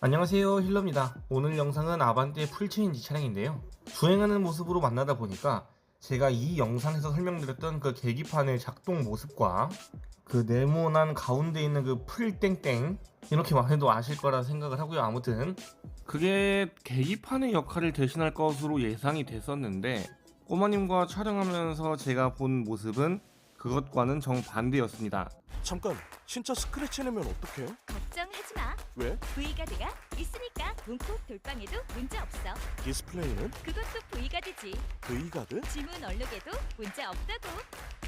안녕하세요 힐러입니다. 오늘 영상은 아반떼 풀체인지 차량인데요. 주행하는 모습으로 만나다 보니까 제가 이 영상에서 설명드렸던 그 계기판의 작동 모습과 그 네모난 가운데 있는 그 풀땡땡 이렇게만 해도 아실 거라 생각을 하고요. 아무튼 그게 계기판의 역할을 대신할 것으로 예상이 됐었는데 꼬마님과 촬영하면서 제가 본 모습은 그것과는 정반대였습니다 잠깐 진짜 스크래치 내면 어떡해? 걱정하지 마. 왜? V가드가 있으니까 문콕 돌방에도 문제 없어. 디스플레이는 그것도 V가드지. V가드? 지문 얼룩에도 문제 없다고.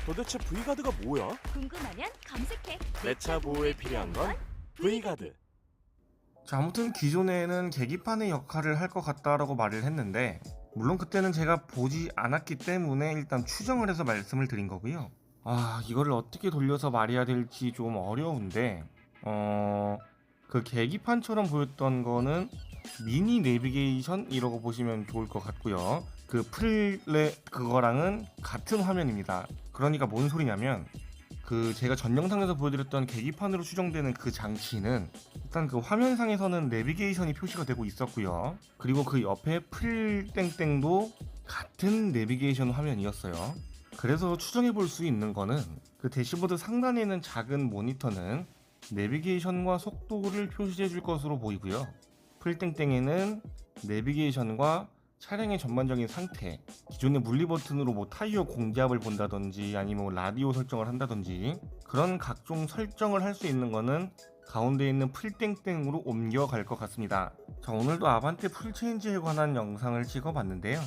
도대체 V가드가 뭐야? 궁금하면 검색해. 내 차 보호에 필요한 건 V가드 자, 아무튼 기존에는 계기판의 역할을 할 것 같다라고 말을 했는데 물론 그때는 제가 보지 않았기 때문에 일단 추정을 해서 말씀을 드린 거고요. 아, 이거를 어떻게 돌려서 말해야 될지 좀 어려운데 어... 그 계기판처럼 보였던 거는 미니 내비게이션이라고 보시면 좋을 것 같고요. 그 플레 그거랑은 같은 화면입니다. 그러니까 뭔 소리냐면 그 제가 전 영상에서 보여드렸던 계기판으로 추정되는 그 장치는 일단 그 화면상에서는 내비게이션이 표시가 되고 있었고요. 그리고 그 옆에 풀땡땡도 같은 내비게이션 화면이었어요. 그래서 추정해 볼 수 있는 거는 그 대시보드 상단에 있는 작은 모니터는 내비게이션과 속도를 표시해 줄 것으로 보이고요. 풀땡땡에는 내비게이션과 차량의 전반적인 상태, 기존의 물리 버튼으로 뭐 타이어 공기압을 본다든지 아니면 뭐 라디오 설정을 한다든지 그런 각종 설정을 할 수 있는 거는 가운데 있는 풀땡땡으로 옮겨갈 것 같습니다. 자, 오늘도 아반떼 풀체인지에 관한 영상을 찍어봤는데요.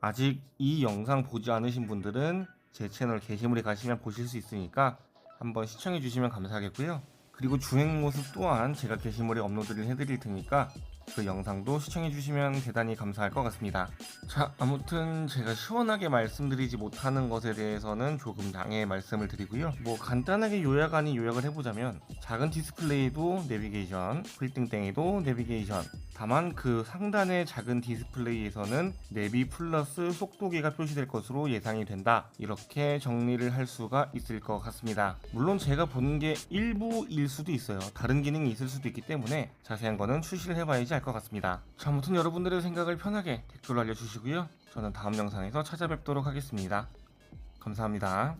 아직 이 영상 보지 않으신 분들은 제 채널 게시물에 가시면 보실 수 있으니까 한번 시청해 주시면 감사하겠고요. 그리고 주행 모습 또한 제가 게시물에 업로드를 해드릴 테니까 그 영상도 시청해 주시면 대단히 감사할 것 같습니다. 자, 아무튼 제가 시원하게 말씀드리지 못하는 것에 대해서는 조금 양해 말씀을 드리고요. 뭐 간단하게 요약 아닌 요약을 해보자면 작은 디스플레이도 내비게이션, 풀땡땡에도 내비게이션. 다만 그 상단의 작은 디스플레이에서는 내비 플러스 속도계가 표시될 것으로 예상이 된다. 이렇게 정리를 할 수가 있을 것 같습니다. 물론 제가 보는 게 일부일 수도 있어요. 다른 기능이 있을 수도 있기 때문에 자세한 거는 출시를 해봐야지 알것 같습니다. 자, 아무튼 여러분들의 생각을 편하게 댓글로 알려주시고요. 저는 다음 영상에서 찾아뵙도록 하겠습니다. 감사합니다.